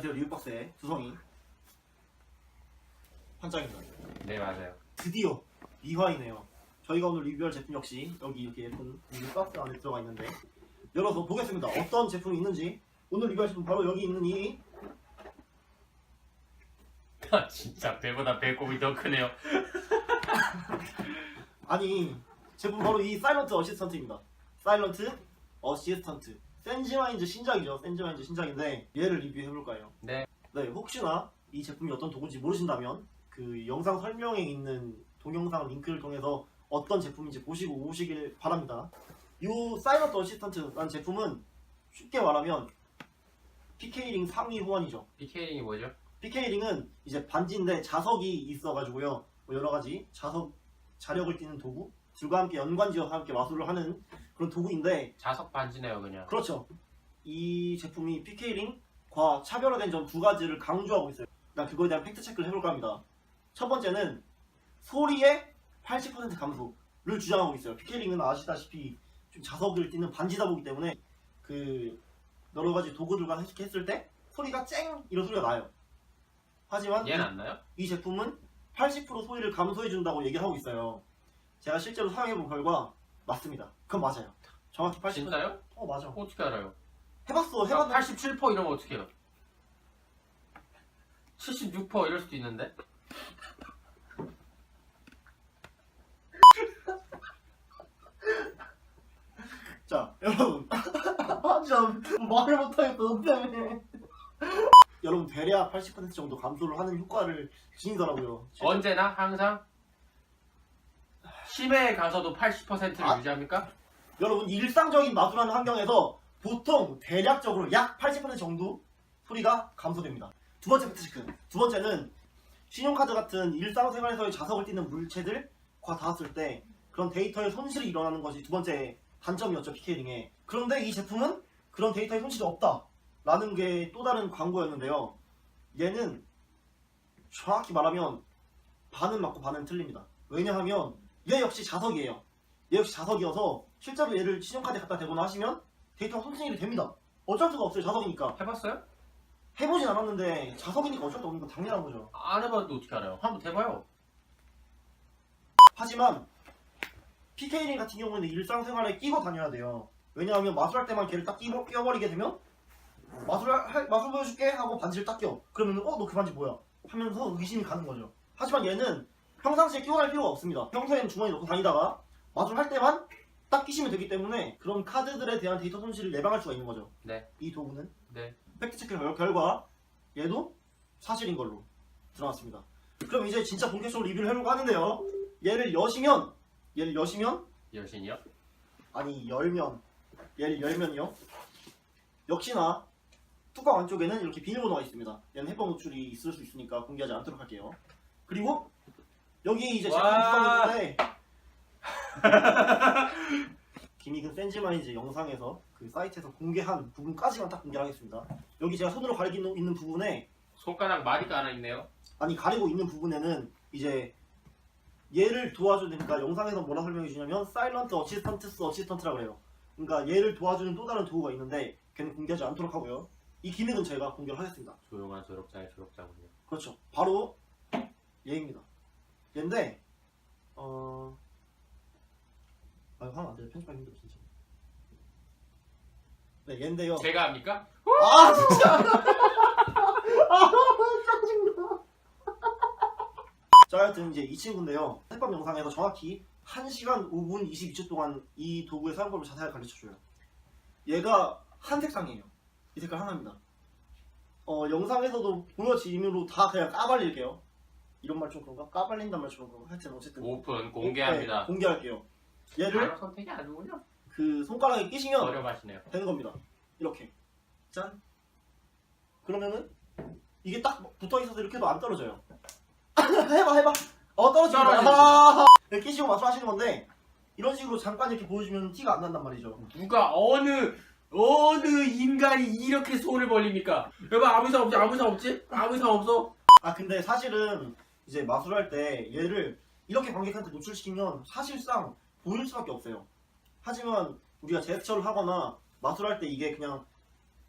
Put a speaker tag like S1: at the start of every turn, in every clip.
S1: 안녕하세요 리뷰박스의 두성이. 환장입니다.
S2: 네 맞아요.
S1: 드디어 미화이네요. 저희가 오늘 리뷰할 제품 역시 여기 이렇게 예쁜 리뷰박스 안에 들어가 있는데 열어서 보겠습니다. 어떤 제품이 있는지. 오늘 리뷰할 제품 바로 여기 있는 이
S2: 아, 진짜 배보다 배꼽이 더 크네요.
S1: 아니 제품 바로 이 사일런트 어시스턴트입니다. 사일런트 어시스턴트 센지마인즈 신작이죠 센지마인즈 신작인데 얘를 리뷰해볼까요?
S2: 네.
S1: 네 혹시나 이 제품이 어떤 도구인지 모르신다면 그 영상 설명에 있는 동영상 링크를 통해서 어떤 제품인지 보시고 오시길 바랍니다 이 사일런트 어시스턴트라는 제품은 쉽게 말하면 PK링 상위 호환이죠
S2: BK링이 뭐죠?
S1: PK링은 이제 반지인데 자석이 있어가지고요. 뭐 여러 가지 자석 자력을 띠는 도구, 줄과 함께 연관지어서 함께 마술을 하는 그런 도구인데
S2: 자석 반지네요 그냥.
S1: 그렇죠. 이 제품이 PK링과 차별화된 점 두 가지를 강조하고 있어요. 나 그거에 대한 팩트 체크를 해볼까 합니다. 첫 번째는 소리의 80% 감소를 주장하고 있어요. PK링은 아시다시피 좀 자석을 띠는 반지다 보기 때문에 그 여러 가지 도구들과 했을 때 소리가 쨍 이런 소리가 나요. 하지만
S2: 얘는 안 나요?
S1: 이 제품은 80% 소리를 감소해 준다고 얘기를 하고 있어요. 제가 실제로 사용해본 결과 맞습니다. 그건 맞아요. 정확히 80%.
S2: 진짜요?
S1: 어 맞아.
S2: 어떻게 알아요?
S1: 해봤어. 해봤는데
S2: 87% 이러면 어떻게 해요? 76% 이럴 수도 있는데.
S1: 자 여러분 참 말을 못하겠다 너 때문에. 여러분 대략 80% 정도 감소를 하는 효과를 지니더라고요.
S2: 언제나 항상 심해에 가서도 80%를
S1: 아.
S2: 유지합니까?
S1: 여러분 일상적인 마술하는 환경에서 보통 대략적으로 약 80% 정도 소리가 감소됩니다. 두 번째 팩트 체크. 두 번째는 신용카드 같은 일상생활에서의 자석을 띠는 물체들과 닿았을 때 그런 데이터의 손실이 일어나는 것이 두 번째 단점이었죠 PK링에. 그런데 이 제품은 그런 데이터의 손실이 없다라는 게 또 다른 광고였는데요. 얘는 정확히 말하면 반은 맞고 반은 틀립니다. 왜냐하면 얘 역시 자석이에요. 얘 역시 자석이어서 실제로 얘를 신용카드에 갖다 대거나 하시면 데이터가 손실이 됩니다. 어쩔 수가 없어요. 자석이니까.
S2: 해봤어요?
S1: 해보진 않았는데 자석이니까 어쩔 수 없는 건 당연한 거죠.
S2: 안 해봤는데 어떻게 알아요? 한번 해봐요.
S1: 하지만 PK링 같은 경우는 일상생활에 끼고 다녀야 돼요. 왜냐하면 마술할 때만 걔를 딱 끼고, 껴버리게 되면 마술 할, 마술 보여줄게 하고 반지를 딱 껴. 그러면 어 너 그 반지 뭐야? 하면서 의심이 가는 거죠. 하지만 얘는 평상시에 끼고 다닐 필요가 없습니다. 평소에는 주머니에 넣고 다니다가 마술할 때만 딱 끼시면 되기 때문에 그런 카드들에 대한 데이터 손실을 예방할 수가 있는 거죠.
S2: 네.
S1: 이 도구는
S2: 네.
S1: 팩트체크 결- 결과 얘도 사실인 걸로 드러났습니다. 그럼 이제 진짜 본격적으로 리뷰를 해보려고 하는데요. 얘를 여시면 얘를 여시면
S2: 여신이요?
S1: 아니 열면 얘를 열면요. 역시나 뚜껑 안쪽에는 이렇게 비닐번호가 있습니다. 얘는 해방 노출이 있을 수 있으니까 공개하지 않도록 할게요. 그리고 여기 이제
S2: 와.
S1: 구성인데 김익은 센지마이즈 영상에서 그 사이트에서 공개한 부분까지만 딱 공개하겠습니다. 여기 제가 손으로 가리고 있는 부분에
S2: 손가락 마디가 하나 있네요.
S1: 아니 가리고 있는 부분에는 이제 얘를 도와주는 그러니까 영상에서 뭐라 설명해 주냐면 사일런트 어시스턴트스 어시스턴트라고 해요. 그러니까 얘를 도와주는 또 다른 도구가 있는데 걔는 공개하지 않도록 하고요. 이 기능은 제가 공개를 하겠습니다.
S2: 조용한 조력자의 조력자군요.
S1: 그렇죠. 바로 얘입니다. 얘인데 어 아, 이거 하면 안 돼요. 편집하기 힘들어 진짜. 네, 얘인데요.
S2: 제가 합니까?
S1: 아 진짜 아 짜증나 자 하여튼 이제 이 친구인데요 해법 영상에서 정확히 1시간 5분 22초 동안 이 도구의 사용법을 자세하게 가르쳐줘요 얘가 한 색상이에요 이 색깔 하나입니다 어 영상에서도 보여지므로 다 그냥 까발릴게요 이런 말 좀 그런가? 까발린단 말처럼 그런가? 하여튼 어쨌든
S2: 오픈 공개합니다.
S1: 네, 공개할게요 얘를
S2: 바로 선택이 아니군요.
S1: 그 손가락에 끼시면
S2: 어려가시네요.
S1: 되는 겁니다. 이렇게 짠. 그러면은 이게 딱 붙어 있어서 이렇게 해도 안 떨어져요. 해봐 해봐. 어. 아, 이렇게 끼시고 마술하시는 건데 이런 식으로 잠깐 이렇게 보여주면 티가 안 난단 말이죠.
S2: 누가 어느 어느 인간이 이렇게 손을 벌립니까? 여보 아무 이상 없지 아무 이상 없지 아무 이상 없어.
S1: 아 근데 사실은 이제 마술할 때 얘를 이렇게 관객한테 노출시키면 사실상 보일 수밖에 없어요. 하지만 우리가 제스처를 하거나 마술할 때 이게 그냥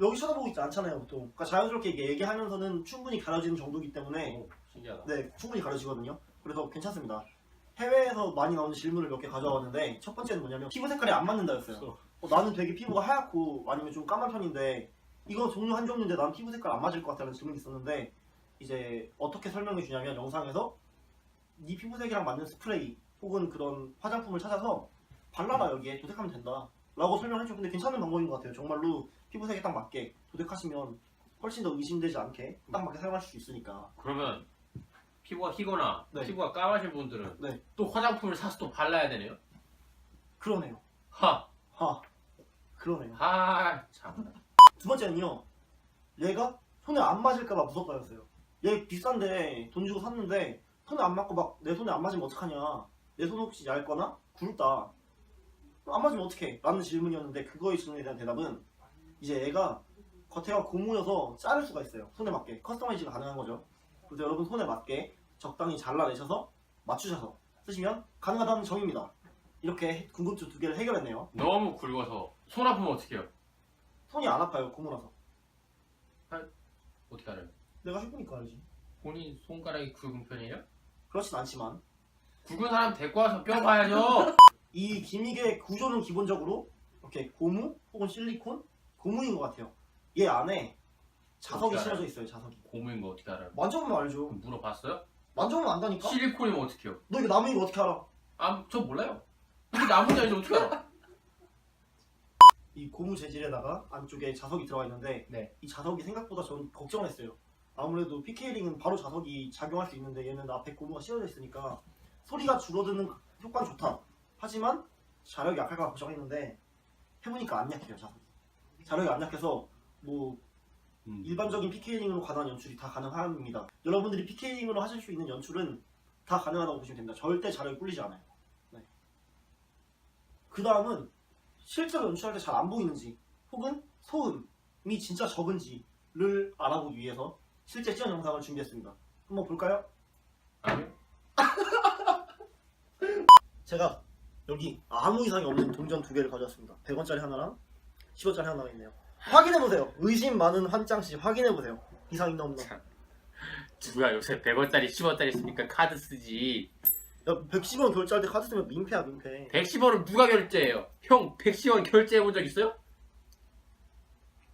S1: 여기 쳐다보고 있지 않잖아요 보통. 그러니까 자연스럽게 이게 얘기하면서는 충분히 가려지는 정도이기 때문에
S2: 오, 신기하다.
S1: 네 충분히 가려지거든요. 그래서 괜찮습니다. 해외에서 많이 나오는 질문을 몇 개 가져왔는데 첫 번째는 뭐냐면 피부 색깔이 안 맞는다였어요. 어, 나는 되게 피부가 하얗고 아니면 좀 까만 편인데 이거 종류 한 종류인데 난 피부 색깔 안 맞을 것 같다는 질문이 있었는데 이제 어떻게 설명해 주냐면 영상에서 네 피부색이랑 맞는 스프레이 혹은 그런 화장품을 찾아서 발라라 여기에 도색하면 된다 라고 설명해 줘 근데 괜찮은 방법인 것 같아요 정말로 피부색에 딱 맞게 도색하시면 훨씬 더 의심되지 않게 딱 맞게 사용하실 수 있으니까
S2: 그러면 피부가 희거나
S1: 네.
S2: 피부가 까마신 분들은
S1: 네.
S2: 또 화장품을 사서 또 발라야 되네요.
S1: 그러네요
S2: 하,
S1: 하 그러네요
S2: 하, 참.
S1: 두 번째는요. 얘가 손에 안 맞을까봐 무섭다였어요. 얘 비싼데 돈 주고 샀는데 손에 안 맞고 막 내 손에 안 맞으면 어떡하냐. 내 손 혹시 얇거나 굵다. 안 맞으면 어떡해? 라는 질문이었는데 그거의 질문에 대한 대답은 이제 얘가 겉에가 고무여서 자를 수가 있어요. 손에 맞게. 커스터마이즈가 가능한 거죠. 그래서 여러분 손에 맞게 적당히 잘라내셔서 맞추셔서 쓰시면 가능하다는 점입니다. 이렇게 궁금증 두 개를 해결했네요.
S2: 너무 굵어서 손 아프면 어떻게 해요?
S1: 손이 안 아파요. 고무라서.
S2: 어떻게 알아요?
S1: 내가 해보니까 알지.
S2: 본인 손가락이 굵은 편이에요?
S1: 그렇진 않지만
S2: 굵은 사람 데리고 와서 뼈 봐야죠.
S1: 이 기믹의 구조는 기본적으로 이렇게 고무 혹은 실리콘 고무인 것 같아요. 얘 안에 자석이
S2: 어떻게?
S1: 씌워져 있어요. 자석이.
S2: 고무인 거 어떻게 알아요?
S1: 만져보면 알죠.
S2: 그럼 물어봤어요?
S1: 만져보면 안다니까.
S2: 실리콘이면 어떻게 해요?
S1: 너 이거 나무인 거 어떻게 알아?
S2: 아, 저 몰라요. 이게 나무인지 아닌지 어떻게 알아?
S1: 이 고무 재질에다가 안쪽에 자석이 들어가 있는데
S2: 네.
S1: 이 자석이 생각보다 전 걱정을 했어요. 아무래도 PK링은 바로 자석이 작용할 수 있는데 얘는 앞에 고무가 씌워져 있으니까 소리가 줄어드는 효과는 좋다. 하지만 자력이 약할까 걱정했는데 해보니까 안 약해요 자석이. 자력이 안 약해서 뭐
S2: 음.
S1: 일반적인 PK링으로 가능한 연출이 다 가능합니다. 여러분들이 PK링으로 하실 수 있는 연출은 다 가능하다고 보시면 됩니다. 절대 자력이 꿀리지 않아요. 네. 그 다음은 실제로 연출할 때 잘 안 보이는지 혹은 소음이 진짜 적은지를 알아보기 위해서 실제 시연 영상을 준비했습니다. 한번 볼까요?
S2: 아니요?
S1: 제가 여기 아무 이상이 없는 동전 두 개를 가져왔습니다. 100원짜리 하나랑 10원짜리 하나가 있네요. 확인해보세요. 의심 많은 환짱씨 확인해보세요. 이상 있나 없나.
S2: 누가 요새 100원짜리 10원짜리 쓰니까 카드 쓰지.
S1: 야, 110원 결제할 때 카드 쓰면 민폐야 민폐
S2: 110원을 누가 결제해요? 형 110원 결제해 본 적 있어요?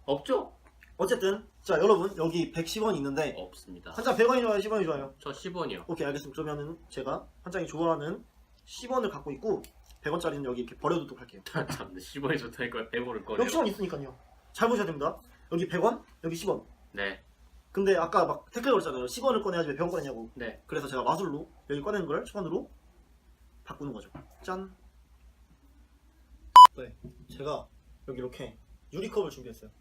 S2: 없죠?
S1: 어쨌든 자 여러분 여기 110원 있는데
S2: 없습니다.
S1: 한 장 100원이 좋아요 10원이 좋아요?
S2: 저 10원이요.
S1: 오케이 알겠습니다. 그러면은 제가 한 장이 좋아하는 10원을 갖고 있고 100원짜리는 여기 이렇게 버려두도록 할게요.
S2: 참 10원이 좋다니까 100원을 꺼내요.
S1: 여기 10원 있으니까요. 잘 보셔야 됩니다. 여기 100원 여기 10원.
S2: 네.
S1: 근데 아까 막 댓글 걸었잖아요. 10원을 꺼내야지 왜 100원 꺼내냐고.
S2: 네.
S1: 그래서 제가 마술로 여기 꺼내는 걸 10원으로 바꾸는 거죠. 짠. 네, 제가 여기 이렇게 유리컵을 준비했어요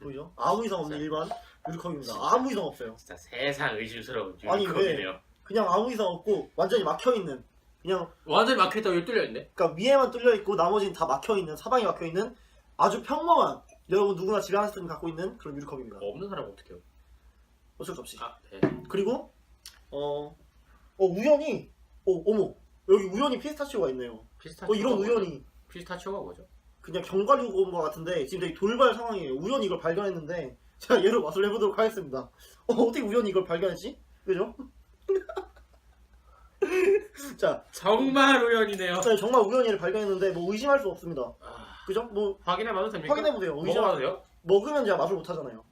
S1: 보이죠? 아무 이상 없는 일반 유리컵입니다 아무 이상 없어요
S2: 진짜 세상 의심스러운
S1: 아니,
S2: 유니컵이네요.
S1: 그냥 아무 이상 없고 완전히 막혀 있는 그냥
S2: 완전히 마켓하고 뚫려 있네.
S1: 그러니까 위에만 뚫려 있고 나머지는 다 막혀 있는 사방이 막혀 있는 아주 평범한 여러분 누구나 집에 하나쯤 갖고 있는 그런 유리컵입니다.
S2: 없는 사람 어떻게 해요?
S1: 어쩔 수 없이.
S2: 아, 네.
S1: 그리고 어, 어 우연히 어 어머 여기 우연히 피스타치오가 있네요.
S2: 피스타치오.
S1: 어 이런 우연이
S2: 피스타치오가 뭐죠?
S1: 그냥 견과류가 온것 같은데 지금 되게 돌발 상황이에요. 우연히 이걸 발견했는데 제가 얘를 맛을 해보도록 하겠습니다. 어 어떻게 우연히 이걸 발견했지? 그죠? 자,
S2: 정말 우연이네요.
S1: 네, 정말 우연히 얘를 발견했는데 뭐 의심할 수 없습니다.
S2: 아,
S1: 그죠? 뭐
S2: 확인해봐도 됩니까?
S1: 확인해보세요. 의심
S2: 먹어봐도 돼요?
S1: 먹으면 제가 맛을 못하잖아요.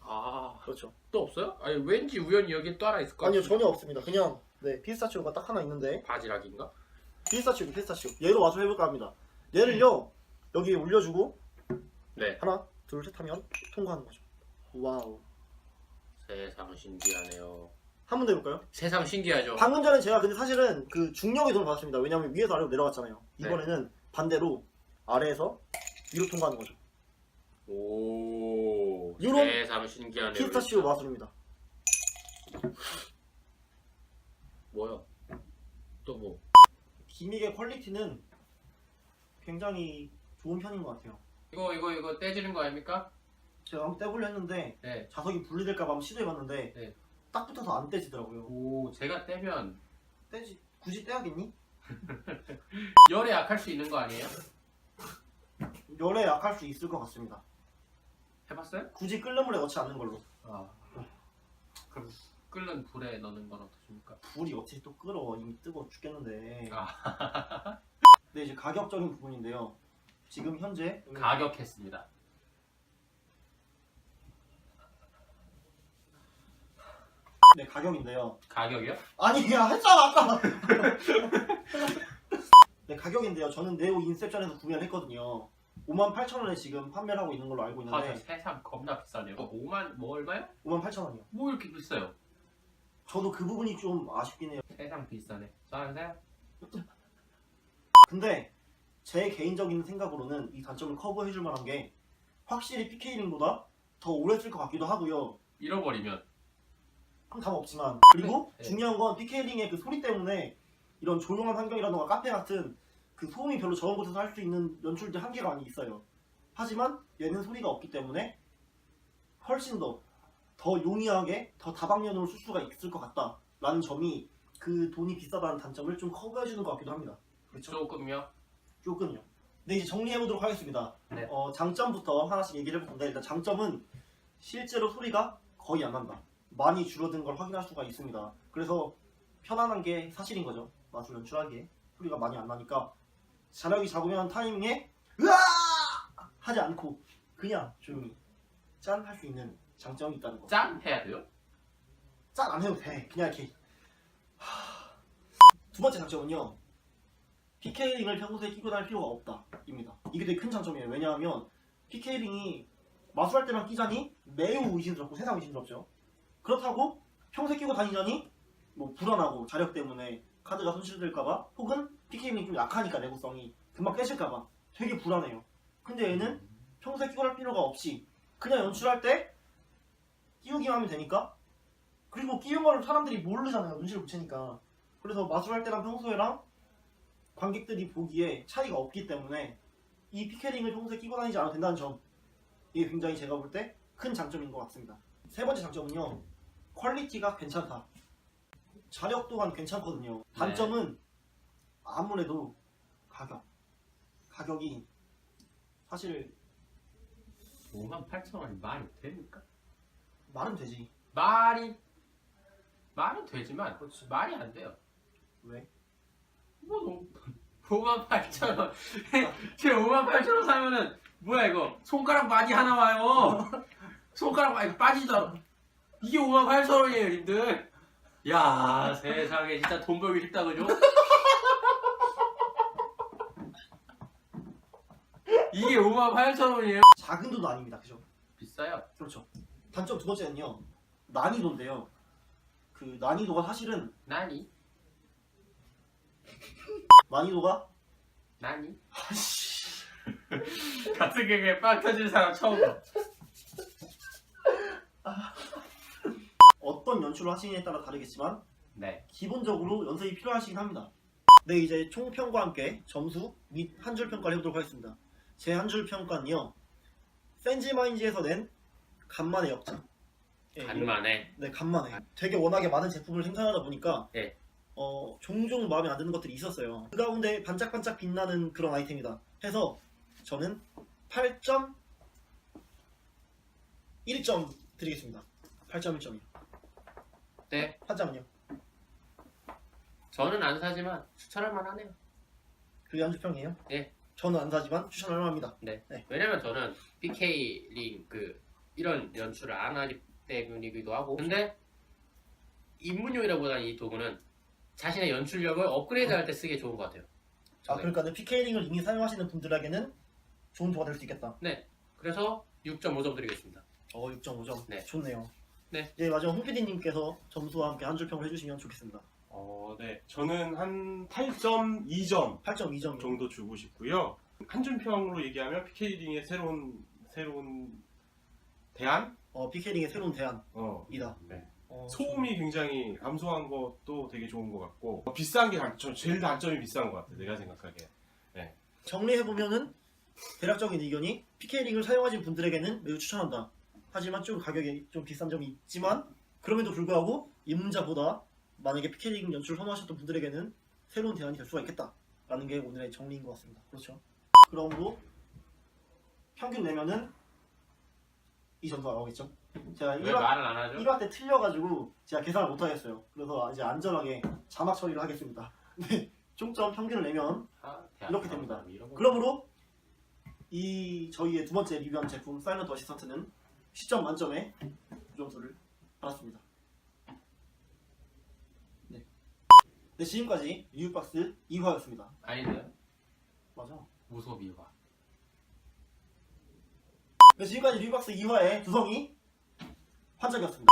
S2: 아,
S1: 그렇죠.
S2: 또 없어요? 아니 왠지 우연히 여기 또 하나 있을 것
S1: 아니요
S2: 같아요.
S1: 전혀 없습니다. 그냥 네 피스타치오가 딱 하나 있는데
S2: 바지락인가?
S1: 피스타치오 피스타치오 얘로 맛을 해볼까 합니다. 얘를요 여기에 올려주고
S2: 네.
S1: 하나 둘 셋 하면 통과하는 거죠. 와우
S2: 세상 신기하네요.
S1: 한 번 더 해볼까요?
S2: 세상 신기하죠.
S1: 방금 전에 제가 근데 사실은 그 중력의 도움을 받았습니다. 왜냐하면 위에서 아래로 내려갔잖아요.
S2: 네.
S1: 이번에는 반대로 아래에서 위로 통과하는 거죠.
S2: 오.
S1: 요런
S2: 세상 신기하네요.
S1: 피스타치오. 마술입니다.
S2: 뭐야? 또 뭐?
S1: 기믹의 퀄리티는 굉장히 좋은 편인 것 같아요.
S2: 이거 이거 이거 떼지는 거 아닙니까?
S1: 제가 한번 떼보려 했는데
S2: 네.
S1: 자석이 분리될까 봐 한번 시도해봤는데
S2: 네.
S1: 딱 붙어서 안 떼지더라고요.
S2: 오, 제가 떼면
S1: 떼지 굳이 떼야겠니?
S2: 열에 약할 수 있는 거 아니에요?
S1: 열에 약할 수 있을 것 같습니다.
S2: 해봤어요?
S1: 굳이 끓는 물에 넣지 않는 걸로.
S2: 아. 그럼 끓는 불에 넣는 건 어떠십니까?
S1: 불이 어떻게 또 끓어 이미 뜨거 죽겠는데.
S2: 아.
S1: 네 이제 가격적인 부분인데요. 지금 현재
S2: 가격했습니다.
S1: 네 가격인데요.
S2: 가격이요?
S1: 아니 야 했잖아 아까. 네 가격인데요. 저는 네오 인셉션에서 구매를 했거든요. 58,000원에 지금 판매를 하고 있는 걸로 알고
S2: 아, 저
S1: 있는데
S2: 세상 겁나 비싸네요. 5만 뭐 얼마요?
S1: 58,000원이요.
S2: 뭐 이렇게 비싸요?
S1: 저도 그 부분이 좀 아쉽긴 해요.
S2: 세상 비싸네. 사요?
S1: 근데 제 개인적인 생각으로는 이 단점을 커버해줄 만한 게 확실히 PK링보다 더 오래 쓸 것 같기도 하고요.
S2: 잃어버리면
S1: 답 없지만 그리고
S2: 네.
S1: 중요한 건 PK링의 그 소리 때문에 이런 조용한 환경이라던가 카페 같은 그 소음이 별로 적은 곳에서 할 수 있는 연출들 한계가 많이 있어요. 하지만 얘는 소리가 없기 때문에 훨씬 더 더 용이하게 더 다방면으로 쓸 수가 있을 것 같다라는 점이 그 돈이 비싸다는 단점을 좀 커버해주는 것 같기도 합니다. 그렇죠?
S2: 조금요.
S1: 조금요. 네 이제 정리해 보도록 하겠습니다.
S2: 네.
S1: 어, 장점부터 하나씩 얘기를 해볼 건데 일단 장점은 실제로 소리가 거의 안 난다. 많이 줄어든 걸 확인할 수가 있습니다. 그래서 편안한 게 사실인 거죠. 마술 연출하기에 소리가 많이 안 나니까 자력이 잡으면 타이밍에 으아 하지 않고 그냥 조용히 짠 할 수 있는 장점이 있다는 거.
S2: 짠 해야 돼요?
S1: 짠 안 해도 돼. 그냥 이렇게. 하... 두 번째 장점은요. PK링을 평소에 끼고 다닐 필요가 없다 입니다. 이게 되게 큰 장점이에요. 왜냐하면 PK링이 마술할 때만 끼자니 매우 의심스럽고 세상 의심스럽죠. 그렇다고 평소에 끼고 다니자니 뭐 불안하고 자력 때문에 카드가 손실될까봐 혹은 PK링이 좀 약하니까 내구성이 금방 깨질까봐 되게 불안해요. 근데 얘는 평소에 끼고 할 필요가 없이 그냥 연출할 때 끼우기만 하면 되니까 그리고 끼운 걸 사람들이 모르잖아요. 눈치를 못 채니까. 그래서 마술할 때랑 평소에랑 관객들이 보기에 차이가 없기 때문에 이 피케링을 평소에 끼고 다니지 않아도 된다는 점 이게 굉장히 제가 볼 때 큰 장점인 것 같습니다. 세 번째 장점은요. 퀄리티가 괜찮다. 자력 또한 괜찮거든요. 단점은 아무래도 가격. 가격이 사실
S2: 5만 8천 원이 말이 됩니까?
S1: 말은 되지.
S2: 말이 말은 되지만 말이 안 돼요.
S1: 왜?
S2: 뭐 너무 5만 8천 원. 제 5만 8천 원 사면은 뭐야 이거 손가락 바지 하나 와요. 손가락 바지 빠지도 않아. 이게 5만 8천 원이에요, 님들. 야 세상에 진짜 돈 벌기 쉽다 그죠? 이게 5만 8천 원이에요?
S1: 작은 돈도 아닙니다. 그죠?
S2: 비싸요.
S1: 그렇죠. 단점 두 번째는요. 난이도인데요. 그 난이도가 사실은
S2: 나니?
S1: 난이도가
S2: 나니? 같은 경우에 빵 터질 사람 처음 봐.
S1: 어떤 연출을 하시느냐에 따라 다르겠지만
S2: 네.
S1: 기본적으로 연습이 필요하시긴 합니다. 네, 이제 총평과 함께 점수 및 한 줄 평가를 해보도록 하겠습니다. 제 한 줄 평가는요. 센지마인즈에서 낸 간만의 역작. 예,
S2: 간만에.
S1: 네, 간만에. 되게 워낙에 많은 제품을 생산하다 보니까
S2: 네.
S1: 어, 종종 마음에 안 드는 것들이 있었어요. 그 가운데 반짝반짝 빛나는 그런 아이템이다. 해서 저는 8점 1점 드리겠습니다. 8점 1점이요.
S2: 네.
S1: 한점은요.
S2: 저는 안 사지만 추천할 만하네요.
S1: 그게 한 줄평이에요?
S2: 네.
S1: 저는 안 사지만 추천할 만합니다.
S2: 왜냐면 저는 PK 링그 이런 연출을 안 하기 때문이기도 하고 근데 입문용이라보다는 이 도구는 자신의 연출력을 업그레이드할 때 쓰기 좋은 것 같아요.
S1: 아
S2: 저는.
S1: 그러니까 PK링을 이미 사용하시는 분들에게는 좋은 도가 될 수 있겠다.
S2: 그래서 6.5점 드리겠습니다.
S1: 어 6.5점.
S2: 네.
S1: 좋네요.
S2: 네.
S1: 이제 마지막 홍PD님께서 점수와 함께 한 줄 평을 해주시면 좋겠습니다.
S3: 어, 네. 저는 한 8.2점
S1: 8.2점
S3: 정도 주고 싶고요. 한준평으로 얘기하면 PK링의 새로운 새로운 대안?
S1: 어 PK링의 새로운 대안이다.
S3: 어, 네.
S1: 어,
S3: 소음이 굉장히 감소한 것도 되게 좋은 것 같고 어, 비싼 게 단점, 제일 단점이 비싼 것 같아. 내가 생각하기에.
S1: 정리해보면은 대략적인 의견이 PK링을 사용하신 분들에게는 매우 추천한다. 하지만 좀 가격이 좀 비싼 점이 있지만 그럼에도 불구하고 입문자보다 만약에 PK링 연출을 선호하셨던 분들에게는 새로운 대안이 될 수가 있겠다 라는 게 오늘의 정리인 것 같습니다. 그렇죠. 그러므로 평균 내면은 이 정도가 나오겠죠. 제가
S2: 왜
S1: 1화,
S2: 말을 안 하죠?
S1: 1화 때 틀려가지고 제가 계산을 못하겠어요. 그래서 이제 안전하게 자막 처리를 하겠습니다. 네, 총점 평균을 내면
S2: 아,
S1: 이렇게 됩니다.
S2: 거-
S1: 그러므로 이 저희의 두 번째 리뷰한 제품 사일런트 어시스턴트는 10점 만점에 9점수를 받았습니다. 네. 네, 지금까지 리뷰박스 2화였습니다.
S2: 아닌데요?
S1: 맞아.
S2: 무소비화.
S1: 네, 지금까지 리뷰박스 2화의 두성이 환적이었습니다.